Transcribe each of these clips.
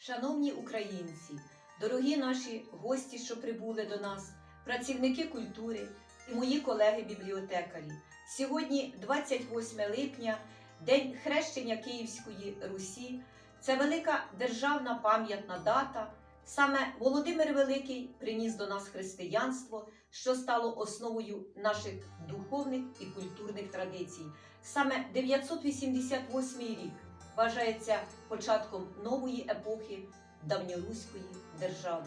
Шановні українці, дорогі наші гості, що прибули до нас, працівники культури і мої колеги-бібліотекарі. Сьогодні 28 липня, День хрещення Київської Русі. Це велика державна пам'ятна дата. Саме Володимир Великий приніс до нас християнство, що стало основою наших духовних і культурних традицій. Саме 988 рік вважається початком нової епохи давньоруської держави.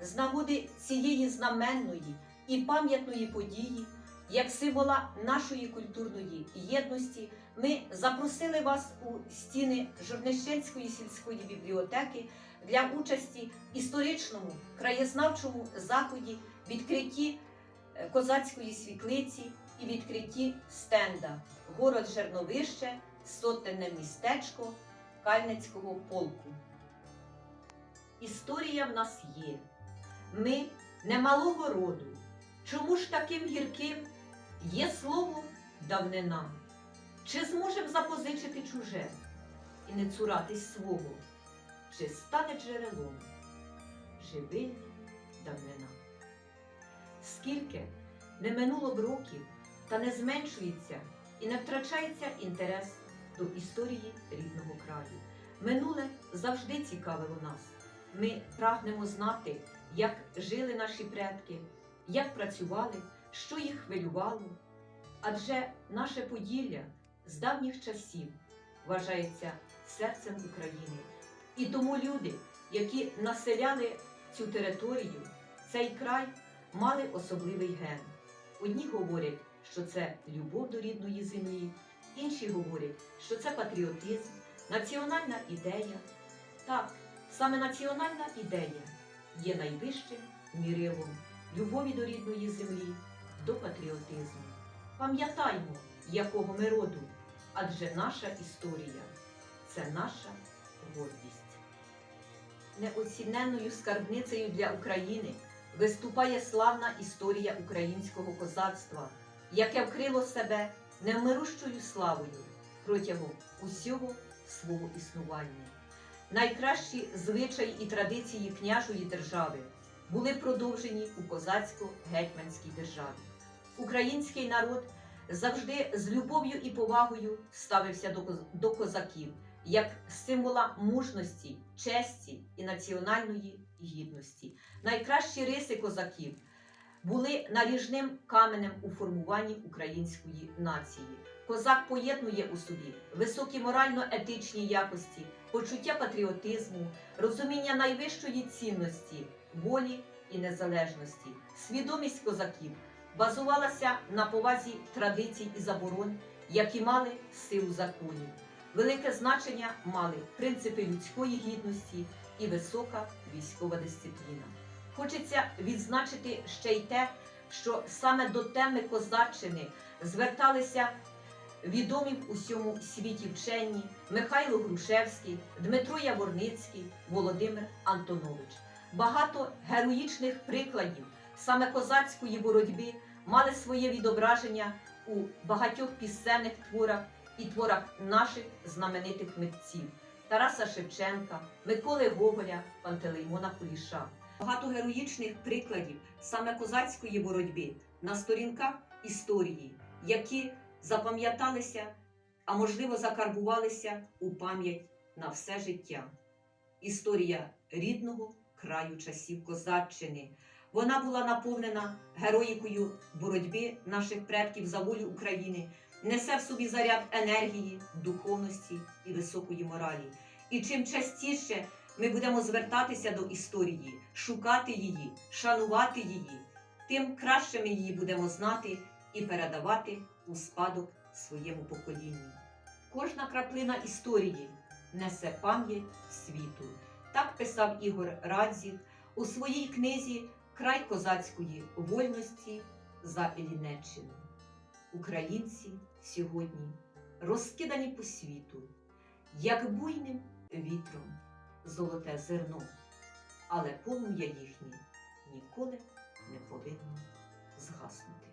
З нагоди цієї знаменної і пам'ятної події, як символа нашої культурної єдності, ми запросили вас у стіни Жорнищенської сільської бібліотеки для участі в історичному краєзнавчому заході, відкритті е, козацької світлиці і відкритті стенда Город Жерновище, сотенне містечко Кальницького полку. Історія в нас є. Ми немалого роду. Чому ж таким гірким є слово давнина? Чи зможем запозичити чуже і не цуратись свого? Чи стане джерелом живильна давнина? Скільки не минуло б років, та не зменшується і не втрачається інтерес до історії рідного краю. Минуле завжди цікавило нас. Ми прагнемо знати, як жили наші предки, як працювали, що їх хвилювало. Адже наше Поділля з давніх часів вважається серцем України. І тому люди, які населяли цю територію, цей край, мали особливий ген. Одні говорять, що це любов до рідної землі, інші говорять, що це патріотизм, національна ідея. Так, саме національна ідея є найвищим мірилом любові до рідної землі, до патріотизму. Пам'ятаймо, якого ми роду, адже наша історія це наша гордість. Неоціненною скарбницею для України виступає славна історія українського козацтва, яке вкрило себе невмирущою славою протягом усього свого існування. Найкращі звичаї і традиції княжої держави були продовжені у козацько-гетьманській державі. Український народ завжди з любов'ю і повагою ставився до, козаків як символа мужності, честі і національної гідності. Найкращі риси козаків були наріжним каменем у формуванні української нації. Козак поєднує у собі високі морально-етичні якості, почуття патріотизму, розуміння найвищої цінності, волі і незалежності. Свідомість козаків базувалася на повазі традицій і заборон, які мали силу законів. Велике значення мали принципи людської гідності і висока військова дисципліна. Хочеться відзначити ще й те, що саме до теми козаччини зверталися відомі в усьому світі вчені Михайло Грушевський, Дмитро Яворницький, Володимир Антонович. Багато героїчних прикладів саме козацької боротьби мали своє відображення у багатьох пісенних творах і творах наших знаменитих митців Тараса Шевченка, Миколи Гоголя, Пантелеймона Куліша. Багато героїчних прикладів саме козацької боротьби на сторінках історії, які запам'яталися, а можливо закарбувалися у пам'ять на все життя. Історія рідного краю часів Козаччини. Вона була наповнена героїкою боротьби наших предків за волю України, несе в собі заряд енергії, духовності і високої моралі. І чим частіше ми будемо звертатися до історії, шукати її, шанувати її, тим краще ми її будемо знати і передавати у спадок своєму поколінню. Кожна краплина історії несе пам'ять світу. Так писав Ігор Радзів у своїй книзі Край козацької вольності за Елінеччину. Українці сьогодні розкидані по світу, як буйним вітром золоте зерно, але полум'я їхнє ніколи не повинно згаснути.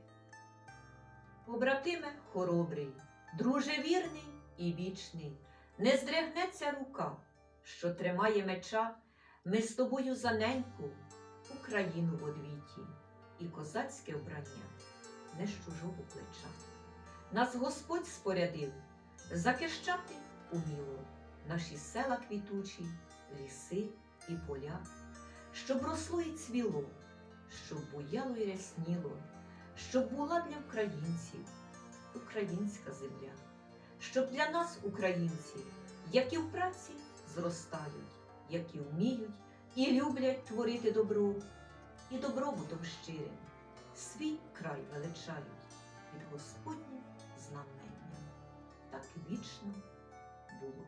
Побратиме хоробрий, друже вірний і вічний, не здригнеться рука, що тримає меча, ми з тобою за неньку Україну в одвіті, і козацьке вбрання не з чужого плеча. Нас Господь спорядив захищати уміло наші села квітучі, ліси і поля, щоб росло і цвіло, щоб буяло і рясніло, щоб була для українців українська земля, щоб для нас, українці, які в праці зростають, які вміють і люблять творити добро, і добробутом щирим свій край величають під Господнім знаменням. Так вічно було.